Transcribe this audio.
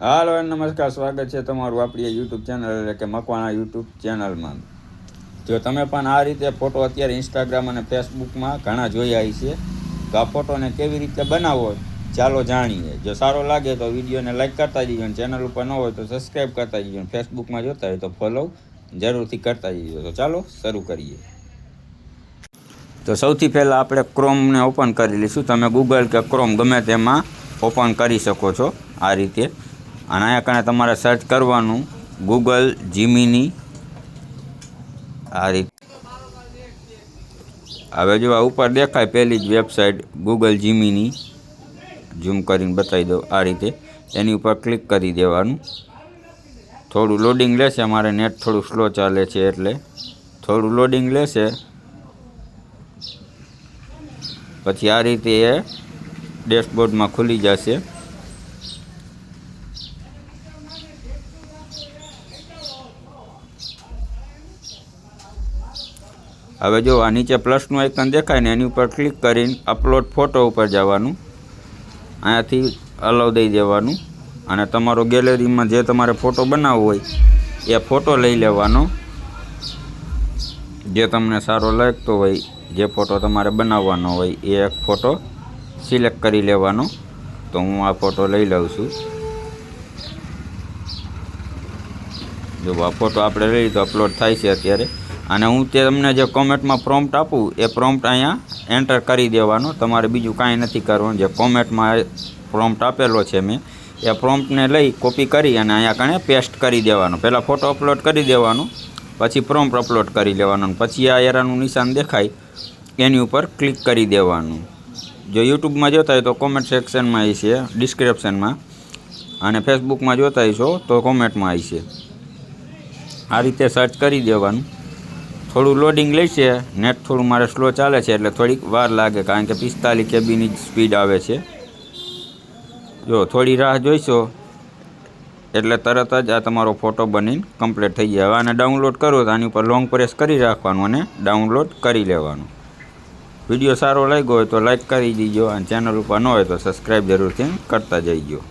હાલો નમસ્કાર, સ્વાગત છે તમારું આપણી યુટ્યુબ ચેનલ એટલે કે મકવાણા યુટ્યુબ ચેનલમાં જો તમે પણ આ રીતે ફોટો અત્યારે ઇન્સ્ટાગ્રામ અને ફેસબુકમાં ઘણા જોયા છે તો આ ફોટોને કેવી રીતે બનાવવો ચાલો જાણીએ. જો સારો લાગે તો વિડીયોને લાઇક કરતા જઈએ ચેનલ ઉપર ન હોય તો સબસ્ક્રાઈબ કરતા અને ફેસબુકમાં જોતા હોય તો ફોલો જરૂરથી કરતા જઈએ. તો ચાલો શરૂ કરીએ. તો સૌથી પહેલાં આપણે ક્રોમને ઓપન કરી લઈશું. તમે ગૂગલ કે ક્રોમ ગમે તેમાં ઓપન કરી શકો છો આ રીતે. અને અહીંયા કણે તમારે સર્ચ કરવાનું ગૂગલ જીમીની આ રીત. હવે જો આ ઉપર દેખાય પહેલી જ વેબસાઇટ ગૂગલ જીમીની ઝૂમ કરીને બતાવી દઉં આ રીતે. એની ઉપર ક્લિક કરી દેવાનું. થોડું લોડિંગ લેશે, મારે નેટ થોડું સ્લો ચાલે છે એટલે. થોડું લોડિંગ લેશે. પછી આ રીતે એ ડેશબોર્ડમાં ખુલી જશે. હવે જો આ નીચે પ્લસનું આઇકન દેખાય ને એની ઉપર ક્લિક કરીને અપલોડ ફોટો ઉપર જવાનું. અહીંયાથી અલાવ દઈ દેવાનું. અને તમારો ગેલેરીમાં જે તમારે ફોટો બનાવવો હોય, એ ફોટો લઈ લેવાનો. જે તમને સારો લાગતો હોય, જે ફોટો તમારે બનાવવાનો હોય, એ એક ફોટો સિલેક્ટ કરી લેવાનો. તો હું આ ફોટો લઈ લઉં છું. જો આ ફોટો આપણે લઈ તો અપલોડ થાય છે અત્યારે. અને હું તે તમને જે કોમેન્ટમાં પ્રોમ્પ્ટ આપું, એ પ્રોમ્પ્ટ અહીંયા એન્ટર કરી દેવાનો. તમારે બીજું કાંઈ નથી કરવાનું. જે કોમેન્ટમાં પ્રોમ્પ્ટ આપેલો છે મેં, એ પ્રોમ્પ્ટને લઈ કોપી કરી અને અહીંયા કણે પેસ્ટ કરી દેવાનો. પહેલાં ફોટો અપલોડ કરી દેવાનો, પછી પ્રોમ્પ્ટ અપલોડ કરી લેવાનો. પછી આ એરાનું નિશાન દેખાય, એની ઉપર ક્લિક કરી દેવાનું. જો યુટ્યુબમાં જોતા હોય તો કોમેન્ટ સેક્શનમાં આવી છે ડિસ્ક્રિપ્શનમાં અને ફેસબુકમાં જોતા છો તો કોમેન્ટમાં આવી છે. આ રીતે સર્ચ કરી દેવાનું. થોડું લોડિંગ લેશે નેટ થોડું મારે સ્લો ચાલે છે એટલે થોડીક વાર લાગે, કારણ કે પિસ્તાલીસ કેબીની જ સ્પીડ આવે છે. જો, થોડી રાહ જોઈશો, એટલે તરત જ આ તમારો ફોટો બનીને કમ્પ્લીટ થઈ જાય. હવે આને ડાઉનલોડ કરો તો આની ઉપર લોંગ પ્રેસ કરી રાખવાનું અને ડાઉનલોડ કરી લેવાનું. વીડિયો સારો લાગ્યો હોય તો લાઇક કરી દીજો અને ચેનલ ઉપર ન હોય તો સબસ્ક્રાઈબ જરૂરથી કરતા જઈજો.